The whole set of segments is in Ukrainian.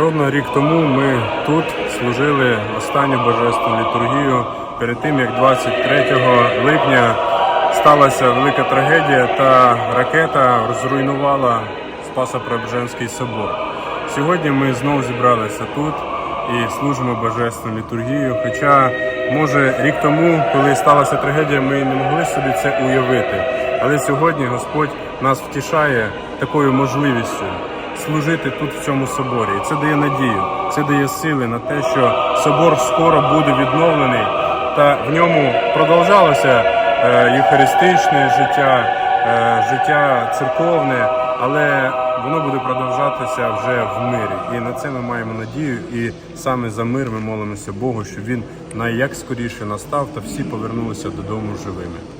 Ровно рік тому ми тут служили останню божественну літургію перед тим, як 23 липня сталася велика трагедія та ракета зруйнувала Спасо-Преображенський собор. Сьогодні ми знову зібралися тут і служимо божественну літургію. Хоча, може, рік тому, коли сталася трагедія, ми не могли собі це уявити. Але сьогодні Господь нас втішає такою можливістю служити тут в цьому соборі. І це дає надію, це дає сили на те, що собор скоро буде відновлений, та в ньому продовжалося е, євхаристичне життя, е, життя церковне, але воно буде продовжатися вже в мирі. І на це ми маємо надію. І саме за мир ми молимося Богу, щоб він найяк скоріше настав та всі повернулися додому живими.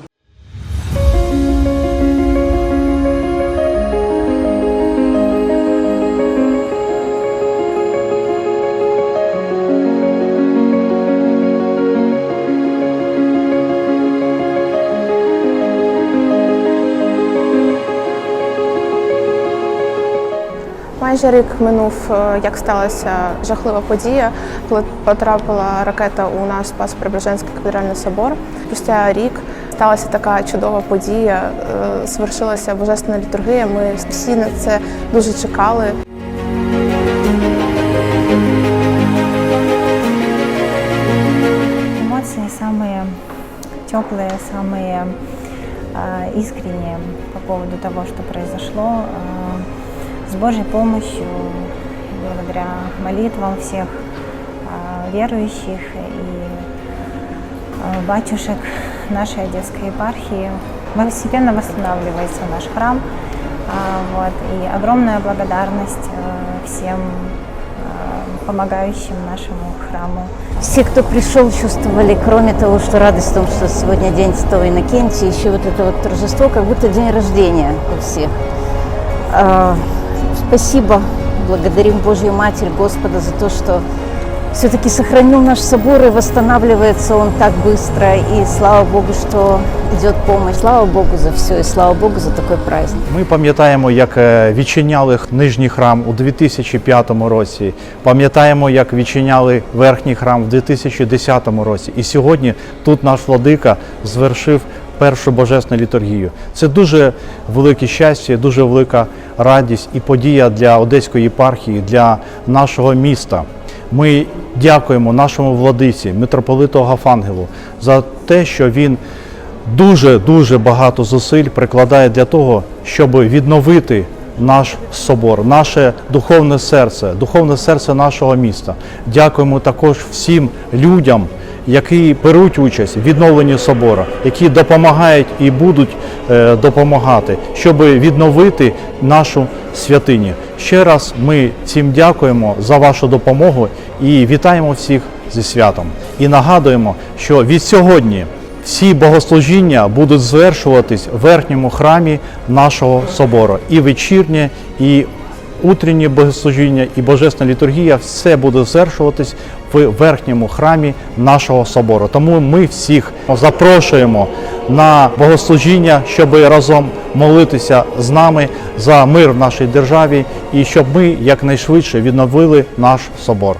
Майже рік минув, е, як сталася жахлива подія, коли потрапила ракета у наш спас Преображенський кафедральний собор. Спустя рік сталася така чудова подія. е, Свершилася божественна літургія. Ми всі на це дуже чекали. Эмоции самые теплые, самые э, искренние по поводу того, что произошло. С Божьей помощью, благодаря молитвам всех э, верующих и э, батюшек нашей Одесской епархии, постепенно восстанавливается наш храм. Э, вот, и огромная благодарность всем помогающим нашему храму. Все, кто пришел, чувствовали, кроме того, что радость в том, что сегодня день Святого Иннокентия, еще вот это вот торжество, как будто день рождения у всех. Спасибо, благодарим Божью Матерь, Господа за то, что все-таки сохранил наш собор и восстанавливается он так быстро. И слава Богу, что идет помощь. Слава Богу за все и слава Богу за такой праздник. Ми пам'ятаємо, як е, відчиняли нижній храм у 2005 році. Пам'ятаємо, як відчиняли верхній храм в 2010 році. І сьогодні тут наш владика звершив першу божественну літургію. Це дуже велике щастя, дуже велика радість і подія для Одеської єпархії, для нашого міста. Ми дякуємо нашому владиці, митрополиту Агафангелу, за те, що він дуже дуже багато зусиль прикладає для того, щоб відновити наш собор, наше духовне серце, духовне серце нашого міста. Дякуємо також всім людям, які беруть участь в відновленні собору, які допомагають і будуть е, допомагати, щоб відновити нашу святиню. Ще раз ми всім дякуємо за вашу допомогу і вітаємо всіх зі святом. І нагадуємо, що від сьогодні всі богослужіння будуть звершуватись в верхньому храмі нашого собору. І вечірнє, і утреннє богослужіння, і божественна літургія все буде звершуватись в верхньому храмі нашого собору. Тому ми всіх запрошуємо на богослужіння, щоб разом молитися з нами за мир в нашій державі і щоб ми якнайшвидше відновили наш собор.